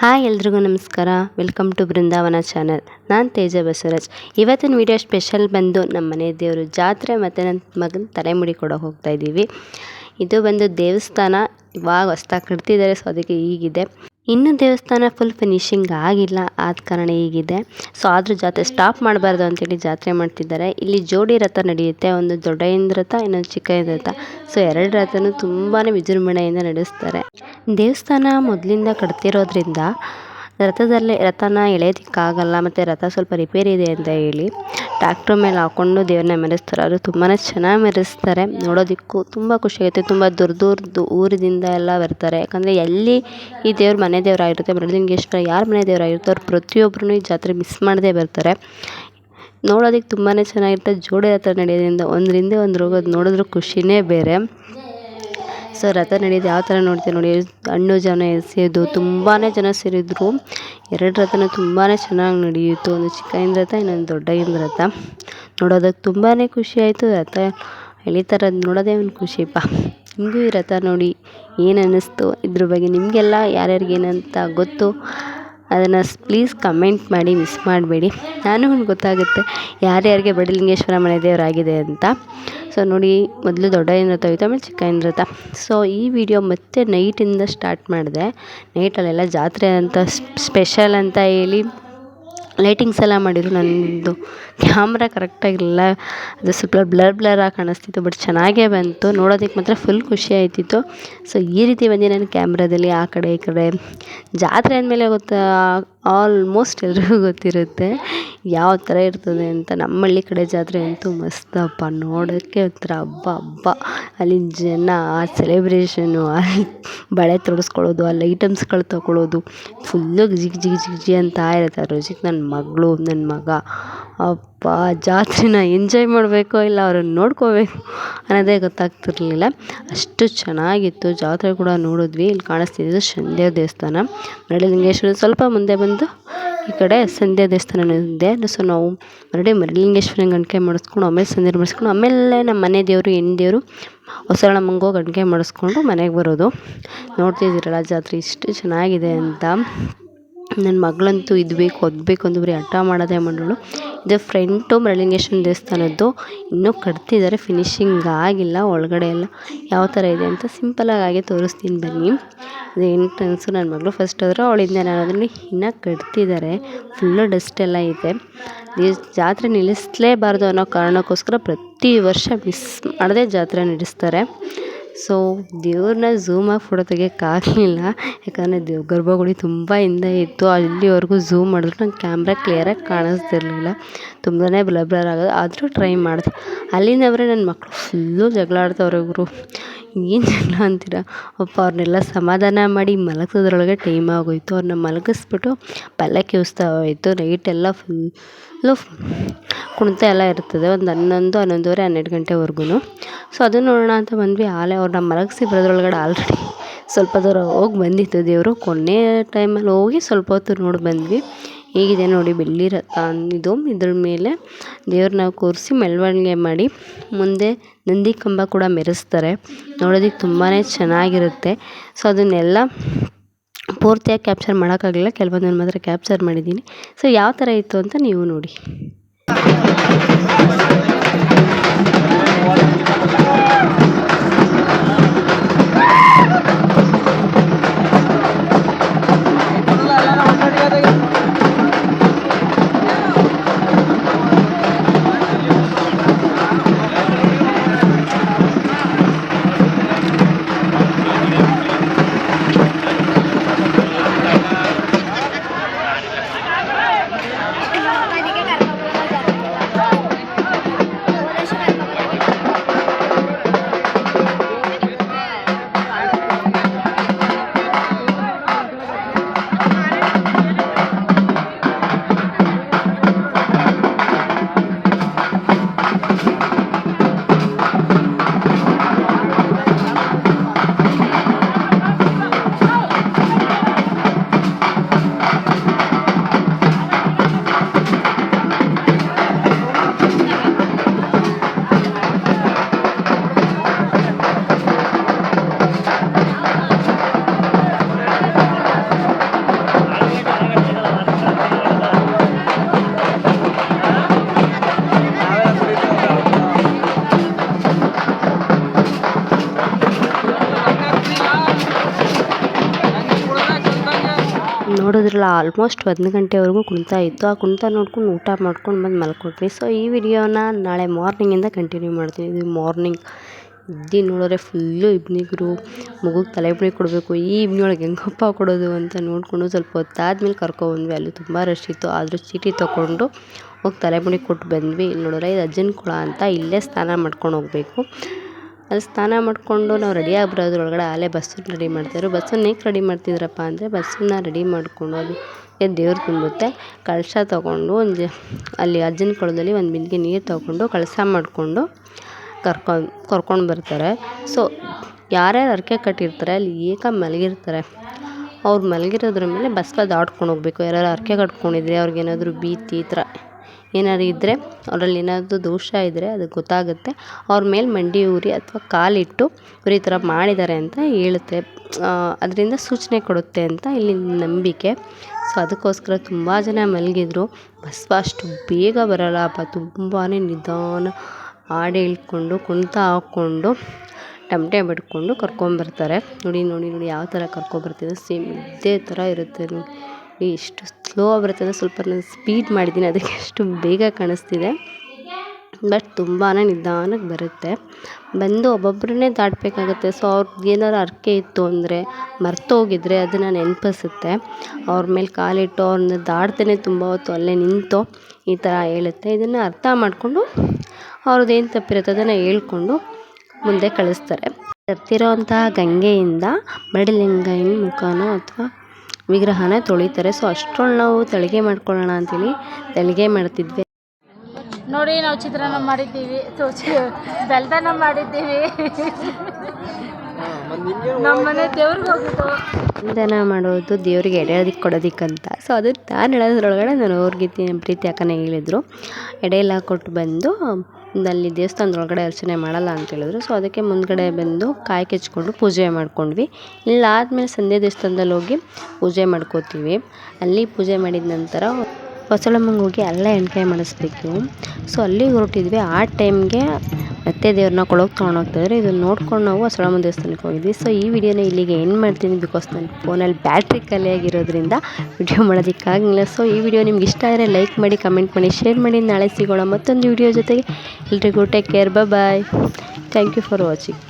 Hi ಎಲ್ರಿಗೂ ನಮಸ್ಕಾರ. Welcome to Brindavana channel. ನಾನು ತೇಜ ಬಸವರಾಜ್. ಇವತ್ತಿನ ವಿಡಿಯೋ ಸ್ಪೆಷಲ್ ಬಂದು ನಮ್ಮ ಮನೆ ದೇವರು ಜಾತ್ರೆ ಮತ್ತು ನನ್ನ ಮಗನ ತಲೆಮುಡಿ ಕೊಡೋಕೆ ಹೋಗ್ತಾ ಇದ್ದೀವಿ ಇದು ಬಂದು ದೇವಸ್ಥಾನ. ಇವಾಗ ಹೊಸ್ತಾಗಿ ಕಟ್ತಿದ್ದಾರೆ ಸೊ ಅದಕ್ಕೆ ಹೀಗಿದೆ ಇನ್ನೂ ದೇವಸ್ಥಾನ ಫುಲ್ ಫಿನಿಶಿಂಗ್ ಆಗಿಲ್ಲ. ಆದ ಕಾರಣ ಈಗಿದೆ ಸೊ ಆದರೂ ಜಾತ್ರೆ ಸ್ಟಾಪ್ ಮಾಡಬಾರ್ದು ಅಂತೇಳಿ ಜಾತ್ರೆ ಮಾಡ್ತಿದ್ದಾರೆ. ಇಲ್ಲಿ ಜೋಡಿ ರಥ ನಡೆಯುತ್ತೆ. ಒಂದು ದೊಡ್ಡ ರಥ, ಇನ್ನೊಂದು ಚಿಕ್ಕ ರಥ. ಸೊ ಎರಡು ರಥನೂ ತುಂಬಾ ವಿಜೃಂಭಣೆಯಿಂದ ನಡೆಸ್ತಾರೆ. ದೇವಸ್ಥಾನ ಮೊದಲಿಂದ ಕಟ್ತಿರೋದ್ರಿಂದ ರಥದಲ್ಲಿ ರಥನ ಎಳೆಯೋದಕ್ಕಾಗಲ್ಲ. ಮತ್ತು ರಥ ಸ್ವಲ್ಪ ರಿಪೇರಿ ಇದೆ ಅಂತ ಹೇಳಿ. ಟ್ಯಾಕ್ಟ್ರ್ ಮೇಲೆ ಹಾಕೊಂಡು ದೇವ್ರನ್ನ ಮೆರೆಸ್ತಾರೆ. ಅದು ತುಂಬಾ ಚೆನ್ನಾಗಿ ಮೆರೆಸ್ತಾರೆ. ನೋಡೋದಕ್ಕೂ ತುಂಬ ಖುಷಿಯಾಗುತ್ತೆ ತುಂಬ ದೂರ ದೂರದ್ದು ಊರಿಂದ ಎಲ್ಲ ಬರ್ತಾರೆ. ಯಾಕಂದರೆ ಎಲ್ಲಿ ಈ ದೇವ್ರ ಮನೆ ದೇವರಾಗಿರುತ್ತೆ ಮರಳಿಂಗೇಶ್ವರ ಯಾರ ಮನೆ ದೇವರಾಗಿರುತ್ತೋ ಅವ್ರು ಪ್ರತಿಯೊಬ್ಬರೂ ಈ ಜಾತ್ರೆ ಮಿಸ್ ಮಾಡದೇ ಬರ್ತಾರೆ. ನೋಡೋದಕ್ಕೆ ತುಂಬಾ ಚೆನ್ನಾಗಿರುತ್ತೆ. ಜೋಡಿ ಯಾತ್ರೆ ನಡೆಯೋದ್ರಿಂದ ಒಂದರಿಂದ ಒಂದು ಹೋಗೋದು ನೋಡಿದ್ರೆ ಖುಷಿಯೇ ಬೇರೆ. ಸೊ ರಥ ನಡೆಯೋದು ಯಾವ ಥರ ನೋಡ್ತೀವಿ ನೋಡಿ, ಹಣ್ಣು ಜನ ಎಸೆಯೋದು ತುಂಬಾ ಜನ ಸೇರಿದ್ರು. ಎರಡು ರಥನೂ ತುಂಬಾ ಚೆನ್ನಾಗಿ ನಡೆಯಿತು. ಒಂದು ಚಿಕ್ಕಗಿನ ರಥ, ಇನ್ನೊಂದು ದೊಡ್ಡಗಿನ ರಥ. ನೋಡೋದಕ್ಕೆ ತುಂಬಾ ಖುಷಿ ಆಯಿತು. ರಥ ಎಳಿತಾರ ನೋಡೋದೇ ಒಂದು ಖುಷಿಪ್ಪ ನಿಮಗೂ ಈ ರಥ ನೋಡಿ ಏನು ಅನ್ನಿಸ್ತು? ಇದ್ರ ಬಗ್ಗೆ ನಿಮಗೆಲ್ಲ ಯಾರ್ಯಾರಿಗೆ ಏನಂತ ಗೊತ್ತು? ಅದನ್ನು ಪ್ಲೀಸ್ ಕಮೆಂಟ್ ಮಾಡಿ ಮಿಸ್ ಮಾಡಬೇಡಿ. ನಾನು ಗೊತ್ತಾಗುತ್ತೆ ಯಾರ್ಯಾರಿಗೆ ಬಡಲಿಂಗೇಶ್ವರ ಮನೆ ದೇವರಾಗಿದೆ ಅಂತ. ಸೊ ನೋಡಿ, ಮೊದಲು ದೊಡ್ಡ ರಥ ಹೋಯ್ತು, ಆಮೇಲೆ ಚಿಕ್ಕ ರಥ ಸೊ ಈ ವಿಡಿಯೋ ಮತ್ತೆ ನೈಟಿಂದ ಸ್ಟಾರ್ಟ್ ಮಾಡಿದೆ. ನೈಟಲ್ಲೆಲ್ಲ ಜಾತ್ರೆ ಅಂತ ಸ್ಪೆಷಲ್ ಅಂತ ಹೇಳಿ ಲೈಟಿಂಗ್ಸ್ ಎಲ್ಲ ಮಾಡಿದ್ರು ನನ್ನದು ಕ್ಯಾಮ್ರ ಕರೆಕ್ಟಾಗಿರಲಿಲ್ಲ ಅದು ಸ್ವಲ್ಪ ಬ್ಲರ್ ಬ್ಲರಾಗಿ ಕಾಣಿಸ್ತಿತ್ತು ಬಟ್ ಚೆನ್ನಾಗೇ ಬಂತು. ನೋಡೋದಕ್ಕೆ ಮಾತ್ರ ಫುಲ್ ಖುಷಿ ಆಯ್ತಿತ್ತು. ಸೊ ಈ ರೀತಿ ಬಂದು ನನ್ನ ಕ್ಯಾಮ್ರದಲ್ಲಿ, ಆ ಕಡೆ ಈ ಕಡೆ. ಜಾತ್ರೆ ಅಂದಮೇಲೆ ಗೊತ್ತಾ ಆಲ್ಮೋಸ್ಟ್ ಎಲ್ರಿಗೂ ಗೊತ್ತಿರುತ್ತೆ ಯಾವ ಥರ ಇರ್ತದೆ ಅಂತ. ನಮ್ಮ ಹಳ್ಳಿ ಕಡೆ ಜಾತ್ರೆ ಅಂತೂ ಮಸ್ತಪ್ಪ ನೋಡೋಕ್ಕೆ ಒಂಥರ ಹಬ್ಬ ಹಬ್ಬ. ಅಲ್ಲಿನ ಜನ, ಆ ಸೆಲೆಬ್ರೇಷನು ಅಲ್ಲಿ ಬಳೆ ತೊಡಿಸ್ಕೊಳ್ಳೋದು, ಅಲ್ಲಿ ಐಟಮ್ಸ್ಗಳು ತೊಗೊಳ್ಳೋದು ಫುಲ್ಲು ಜಿಗ್ ಜಿಗ್ ಜಿಗ್ ಜಿ ಅಂತ ಇರುತ್ತೆ. ಆ ರೋಜಿಗೆ ನನ್ನ ಮಗಳು ನನ್ನ ಮಗ. ಅಪ್ಪ ಜಾತ್ರೆನ ಎಂಜಾಯ್ ಮಾಡಬೇಕೋ ಇಲ್ಲ ಅವ್ರನ್ನ ನೋಡ್ಕೋಬೇಕು ಅನ್ನೋದೇ ಗೊತ್ತಾಗ್ತಿರ್ಲಿಲ್ಲ. ಅಷ್ಟು ಚೆನ್ನಾಗಿತ್ತು. ಜಾತ್ರೆ ಕೂಡ ನೋಡಿದ್ವಿ. ಇಲ್ಲಿ ಕಾಣಿಸ್ತಿದ್ದು ಸಂಧ್ಯ ದೇವಸ್ಥಾನ. ಮರಳಿಲಿಂಗೇಶ್ವರ ಸ್ವಲ್ಪ ಮುಂದೆ ಬಂದು ಈ ಕಡೆ ಸಂಧ್ಯಾ ದೇವಸ್ಥಾನ ಇದೆ. ಸೊ ನಾವು ಮರಡಿ ಮರಿಲಿಂಗೇಶ್ವರನ ಗಣಕೆ ಮಾಡಿಸ್ಕೊಂಡು, ಆಮೇಲೆ ಸಂಧ್ಯಾ ಮಾಡಿಸ್ಕೊಂಡು, ಆಮೇಲೆ ನಮ್ಮ ಮನೆ ದೇವರು, ಹೆಣ್ಣು ದೇವರು ಹೊಸಳಮ್ಮಂಗೋ ಗಣಕೆ ಮಾಡಿಸ್ಕೊಂಡು ಮನೆಗೆ ಬರೋದು. ನೋಡ್ತಿದ್ದೀರಲ್ಲ ಜಾತ್ರೆ ಇಷ್ಟು ಚೆನ್ನಾಗಿದೆ ಅಂತ. ನನ್ನ ಮಗಳಂತೂ ಇದು ಬೇಕು, ಅದು ಬೇಕು ಅಂತ ಬರೀ ಹಠ ಮಾಡೋದೇ ಮಾಡೋಳು ಇದು ಫ್ರಂಟು ಮರಳಿಂಗೇಶ್ವರನ ದೇವಸ್ಥಾನದ್ದು. ಇನ್ನೂ ಕಟ್ತಿದ್ದಾರೆ ಫಿನಿಶಿಂಗ್ ಆಗಿಲ್ಲ, ಒಳಗಡೆ ಎಲ್ಲ ಯಾವ ಥರ ಇದೆ ಅಂತ ಸಿಂಪಲಾಗಿ ಹಾಗೆ ತೋರಿಸ್ತೀನಿ ಬನ್ನಿ. ಇದು ಎಂಟ್ರೆನ್ಸು ನನ್ನ ಮಗಳು ಫಸ್ಟ್ ಹೋದ್ರೆ ಅವಳಿಂದ ನಾನು ಅದನ್ನು ಇನ್ನೂ ಕಟ್ತಿದ್ದಾರೆ. ಫುಲ್ಲು ಡಸ್ಟ್ ಎಲ್ಲ ಇದೆ. ಜಾತ್ರೆ ನಿಲ್ಲಿಸಲೇಬಾರ್ದು ಅನ್ನೋ ಕಾರಣಕ್ಕೋಸ್ಕರ ಪ್ರತಿ ವರ್ಷ ಮಿಸ್ ಮಾಡದೆ ಜಾತ್ರೆ ನಡೆಸ್ತಾರೆ. ಸೊ ದೇವ್ರನ್ನ ಝೂಮಾಗಿ ಫೋಟೋ ತೆಗಿಯೋಕ್ಕಾಗಲಿಲ್ಲ ಯಾಕಂದರೆ ದೇವ್ ಗರ್ಭಗುಡಿ ತುಂಬ ಹಿಂದೆ ಇತ್ತು. ಅಲ್ಲಿವರೆಗೂ ಝೂಮ್ ಮಾಡಿದ್ರು. ನಂಗೆ ಕ್ಯಾಮ್ರ ಕ್ಲಿಯರಾಗಿ ಕಾಣಿಸ್ತಿರ್ಲಿಲ್ಲ. ತುಂಬಾ ಬ್ಲರ್ ಬ್ಲರ್ ಆಗೋದು. ಆದರೂ ಟ್ರೈ ಮಾಡಿದೆ. ಅಲ್ಲಿಂದವರೆ ನನ್ನ ಮಕ್ಕಳು ಫುಲ್ಲು ಜಗಳ ಆಡ್ತವ್ರೆ ಇವರು ಏನು ಜಗಳ ಅಂತೀರ? ಅಪ್ಪ, ಅವ್ರನ್ನೆಲ್ಲ ಸಮಾಧಾನ ಮಾಡಿ ಮಲಗಿಸೋದ್ರೊಳಗೆ ಟೈಮ್ ಆಗೋಯಿತು. ಅವ್ರನ್ನ ಮಲಗಿಸ್ಬಿಟ್ಟು ಉತ್ಸವ ಆಯಿತು ಎಲ್ಲ ಫುಲ್ಲು ಕುಣಿತ ಎಲ್ಲ ಇರ್ತದೆ. ಒಂದು ಹನ್ನೊಂದು, ಹನ್ನೊಂದುವರೆ, ಹನ್ನೆರಡು ಗಂಟೆವರೆಗೂ ಸೊ ಅದು ನೋಡೋಣ ಅಂತ ಬಂದ್ವಿ. ಆಲೇ ಅವ್ರನ್ನ ಮಲಗಿಸಿ ಬರೋದ್ರೊಳಗಡೆ ಆಲ್ರೆಡಿ ಸ್ವಲ್ಪ ದೂರ ಹೋಗಿ ಬಂದಿತ್ತು ದೇವರು. ಕೊನೆಯ ಟೈಮಲ್ಲಿ ಹೋಗಿ ಸ್ವಲ್ಪ ಹೊತ್ತು ನೋಡಿ ಬಂದ್ವಿ. ಹೇಗಿದೆ ನೋಡಿ, ಬೆಳ್ಳಿ ರಥ ಇದು ಇದ್ರ ಮೇಲೆ ದೇವ್ರನ್ನ ಕೂರಿಸಿ ಮೆರವಣಿಗೆ ಮಾಡಿ ಮುಂದೆ ನಂದಿ ಕಂಬ ಕೂಡ ಮೆರೆಸ್ತಾರೆ. ನೋಡೋದಕ್ಕೆ ತುಂಬಾ ಚೆನ್ನಾಗಿರುತ್ತೆ. ಸೊ ಅದನ್ನೆಲ್ಲ ಪೂರ್ತಿಯಾಗಿ ಕ್ಯಾಪ್ಚರ್ ಮಾಡೋಕ್ಕಾಗಲಿಲ್ಲ ಕೆಲವೊಂದನ್ನ ಮಾತ್ರ ಕ್ಯಾಪ್ಚರ್ ಮಾಡಿದ್ದೀನಿ. ಸೊ ಯಾವ ಥರ ಇತ್ತು ಅಂತ ನೀವು ನೋಡಿ. ನೋಡಿದ್ರಲ್ಲ ಆಲ್ಮೋಸ್ಟ್ ಒಂದು ಗಂಟೆವರೆಗೂ ಕುಣಿತಾ ಇತ್ತು. ಆ ಕುಣಿತ ನೋಡ್ಕೊಂಡು ಊಟ ಮಾಡ್ಕೊಂಡು ಬಂದು ಮಲ್ಕೊಟ್ವಿ. ಸೊ ಈ ವಿಡಿಯೋನ ನಾಳೆ ಮಾರ್ನಿಂಗಿಂದ ಕಂಟಿನ್ಯೂ ಮಾಡ್ತೀನಿ ಇದು ಮಾರ್ನಿಂಗ್ ಇದ್ದು ನೋಡಿದ್ರೆ ಫುಲ್ಲು ಇಬ್ನಿಗರು ಮಗುಗೆ ತಲೆಬುಡಿ ಕೊಡಬೇಕು. ಈ ಇಬ್ನಿಯೊಳಗೆ ಹೆಂಗಪ್ಪ ಕೊಡೋದು ಅಂತ ನೋಡಿಕೊಂಡು ಸ್ವಲ್ಪ ಹೊತ್ತಾದ್ಮೇಲೆ ಕರ್ಕೊಬಂದ್ವಿ ಅಲ್ಲಿ ತುಂಬ ರಶ್ ಇತ್ತು. ಆದರೂ ಚೀಟಿ ತೊಗೊಂಡು ಹೋಗಿ ತಲೆಬುಡಿ ಕೊಟ್ಟು ಬಂದ್ವಿ. ಇಲ್ಲಿ ನೋಡಿದ್ರೆ ಇದು ಅಜ್ಜನ ಕುಳ ಅಂತ ಇಲ್ಲೇ ಸ್ನಾನ ಮಾಡ್ಕೊಂಡು ಹೋಗಬೇಕು. ಅಲ್ಲಿ ಸ್ನಾನ ಮಾಡಿಕೊಂಡು ನಾವು ರೆಡಿ ಆಗಿಬಿಡೋದ್ರೊಳಗಡೆ ಆಗಲೇ ಬಸ್ಸನ್ನ ರೆಡಿ ಮಾಡ್ತಾಯಿದ್ರು ಬಸ್ಸನ್ನ ಏಕೆ ರೆಡಿ ಮಾಡ್ತಿದ್ರಪ್ಪ ಅಂದರೆ ಬಸ್ಸನ್ನ ರೆಡಿ ಮಾಡಿಕೊಂಡು ಅದು ದೇವ್ರು ತುಂಬುತ್ತೆ ಕಳಶ ತೊಗೊಂಡು ಒಂದು ಅಲ್ಲಿ ಅಜ್ಜನ ಕೊಳದಲ್ಲಿ ಒಂದು ಬಿಂದಿಗೆ ನೀರು ತೊಗೊಂಡು ಕಳಶ ಮಾಡಿಕೊಂಡು ಕರ್ಕೊಂಡು ಕರ್ಕೊಂಡು ಬರ್ತಾರೆ. ಸೊ ಯಾರ್ಯಾರು ಹರಕೆ ಕಟ್ಟಿರ್ತಾರೆ, ಅಲ್ಲಿ ಏಕ ಮಲಗಿರ್ತಾರೆ. ಅವ್ರು ಮಲಗಿರೋದ್ರ ಮೇಲೆ ಬಸ್ನ ದಾಟ್ಕೊಂಡು ಹೋಗ್ಬೇಕು. ಯಾರ್ಯಾರು ಹರಕೆ ಕಟ್ಕೊಂಡಿದ್ರೆ ಅವ್ರಿಗೇನಾದರೂ ಭೀತಿ ಈ ಥರ ಏನಾದ್ರು ಇದ್ದರೆ ಅವರಲ್ಲಿ ಏನಾದರೂ ದೋಷ ಇದ್ದರೆ ಅದು ಗೊತ್ತಾಗುತ್ತೆ. ಅವ್ರ ಮೇಲೆ ಮಂಡಿ ಊರಿ ಅಥವಾ ಕಾಲಿಟ್ಟು ಇವ್ರು ಈ ಥರ ಮಾಡಿದ್ದಾರೆ ಅಂತ ಹೇಳುತ್ತೆ. ಅದರಿಂದ ಸೂಚನೆ ಕೊಡುತ್ತೆ ಅಂತ ಇಲ್ಲಿ ನಂಬಿಕೆ. ಸೊ, ಅದಕ್ಕೋಸ್ಕರ ತುಂಬ ಜನ ಮಲಗಿದ್ರು. ಬಸವ ಅಷ್ಟು ಬೇಗ ಬರಲ್ಲಪ್ಪ ತುಂಬಾ ನಿಧಾನ ಹಾಡು ಹೇಳ್ಕೊಂಡು, ಕುಣಿತ ಹಾಕ್ಕೊಂಡು ತಮಟೆ ಬಡ್ಕೊಂಡು ಕರ್ಕೊಂಬರ್ತಾರೆ. ನೋಡಿ ನೋಡಿ ನೋಡಿ, ಯಾವ ಥರ ಕರ್ಕೊಬರ್ತಿದ್ದಾರೆ. ಸೇಮ್ ಇದೇ ಥರ ಇರುತ್ತೆ ನೋಡಿ. ಎಷ್ಟು ಸ್ಲೋ ಬರುತ್ತೆ ಅಂದರೆ ಸ್ವಲ್ಪ ನಾನು ಸ್ಪೀಡ್ ಮಾಡಿದ್ದೀನಿ, ಅದಕ್ಕೆ ಅಷ್ಟು ಬೇಗ ಕಾಣಿಸ್ತಿದೆ. ಬಟ್ ತುಂಬಾ ನಿಧಾನಕ್ಕೆ ಬರುತ್ತೆ. ಬಂದು ಒಬ್ಬೊಬ್ಬರನ್ನೇ ದಾಟಬೇಕಾಗುತ್ತೆ. ಸೊ ಅವ್ರಿಗೆ ಏನಾದ್ರು ಹರ್ಕೆ ಇತ್ತು ಅಂದರೆ ಮರ್ತೋಗಿದ್ರೆ ಅದನ್ನು ನೆನಪಿಸುತ್ತೆ. ಅವ್ರ ಮೇಲೆ ಕಾಲಿಟ್ಟು ಅವ್ರನ್ನ ದಾಟ್ದೇ ತುಂಬ ಹೊತ್ತು ಅಲ್ಲೇ ನಿಂತೋ ಈ ಥರ ಹೇಳುತ್ತೆ. ಇದನ್ನು ಅರ್ಥ ಮಾಡಿಕೊಂಡು ಅವ್ರದ್ದು ಏನು ತಪ್ಪಿರುತ್ತೆ ಅದನ್ನು ಹೇಳ್ಕೊಂಡು ಮುಂದೆ ಕಳಿಸ್ತಾರೆ. ತರ್ತಿರೋವಂತಹ ಗಂಗೆಯಿಂದ ಮಡಿಲಿಂಗನ ಮುಖನೋ ಅಥವಾ ವಿಗ್ರಹನ ತೊಳಿತಾರೆ. ಸೊ ಅಷ್ಟೊಂದು ನಾವು ತಳಿಗೆ ಮಾಡ್ಕೊಳ್ಳೋಣ ಅಂತೇಳಿ ತಳಿಗೆ ಮಾಡ್ತಿದ್ವಿ. ನೋಡಿ ನಾವು ಚಿತ್ರಾನ್ನ ಮಾಡಿದ್ದೀವಿ. ಬೆಲ್ದನ ಮಾಡಿದ್ದೀವಿ. ನಮ್ಮನೆ ದೇವ್ರಿಗೆ ಹೋಗಿದ್ದು. ಬಂಧನ ಮಾಡೋದು ದೇವ್ರಿಗೆ ಎಡೆಯೋದಕ್ಕೆ ಕೊಡೋದಿಕ್ಕಂತ. ಸೊ ಅದು ನಾನು ಹೇಳೋದ್ರೊಳಗಡೆ ನಾನು ಅವ್ರಿಗೆ ಪ್ರೀತಿ ಅಕ್ಕನೇ ಹೇಳಿದ್ರು. ಎಡೆ ಎಲ್ಲ ಕೊಟ್ಟು ಬಂದು ಅಲ್ಲಿ ದೇವಸ್ಥಾನದೊಳಗಡೆ ಅರ್ಚನೆ ಮಾಡಲ್ಲ ಅಂತ ಹೇಳಿದ್ರು. ಸೊ ಅದಕ್ಕೆ ಮುಂದ್ಗಡೆ ಬಂದು ಕಾಯಿ ಕೆಚ್ಕೊಂಡು ಪೂಜೆ ಮಾಡ್ಕೊಂಡ್ವಿ. ಇಲ್ಲಾದ್ಮೇಲೆ ಸಂಧ್ಯಾ ದೇವಸ್ಥಾನದಲ್ಲಿ ಹೋಗಿ ಪೂಜೆ ಮಾಡ್ಕೋತೀವಿ. ಅಲ್ಲಿ ಪೂಜೆ ಮಾಡಿದ ನಂತರ ಹೊಸಳಮ್ಮಂಗೆ ಹೋಗಿ ಅಲ್ಲೇ ಎಣ್ಕಾಯಿ ಮಾಡಿಸ್ಬೇಕು. ಸೊ ಅಲ್ಲಿಗೆ ಹೊರಟಿದ್ವಿ. ಆ ಟೈಮ್ಗೆ ಮತ್ತೆ ದೇವ್ರನ್ನ ಕೊಳಕ್ಕೆ ತೊಗೊಂಡೋಗ್ತಾಯಿದ್ರು ಇದನ್ನು ನೋಡ್ಕೊಂಡು ನಾವು ಹೊಸಳಮ್ಮ ದೇವಸ್ಥಾನಕ್ಕೆ ಹೋಗಿದ್ವಿ. ಸೊ ಈ ವಿಡಿಯೋನ ಇಲ್ಲಿಗೆ ಎಂಡ್ ಮಾಡ್ತೀನಿ ಬಿಕಾಸ್ ನನ್ನ ಫೋನಲ್ಲಿ ಬ್ಯಾಟ್ರಿ ಖಾಲಿ ಆಗಿರೋದ್ರಿಂದ ವಿಡಿಯೋ ಮಾಡೋದಕ್ಕಾಗಲಿಲ್ಲ. ಸೊ ಈ ವಿಡಿಯೋ ನಿಮ್ಗೆ ಇಷ್ಟ ಆದರೆ ಲೈಕ್ ಮಾಡಿ ಕಮೆಂಟ್ ಮಾಡಿ ಶೇರ್ ಮಾಡಿ. ನಾಳೆ ಸಿಗೋಣ ಮತ್ತೊಂದು ವಿಡಿಯೋ ಜೊತೆಗೆ. ಎಲ್ರಿಗೂ take care bye thank you for watching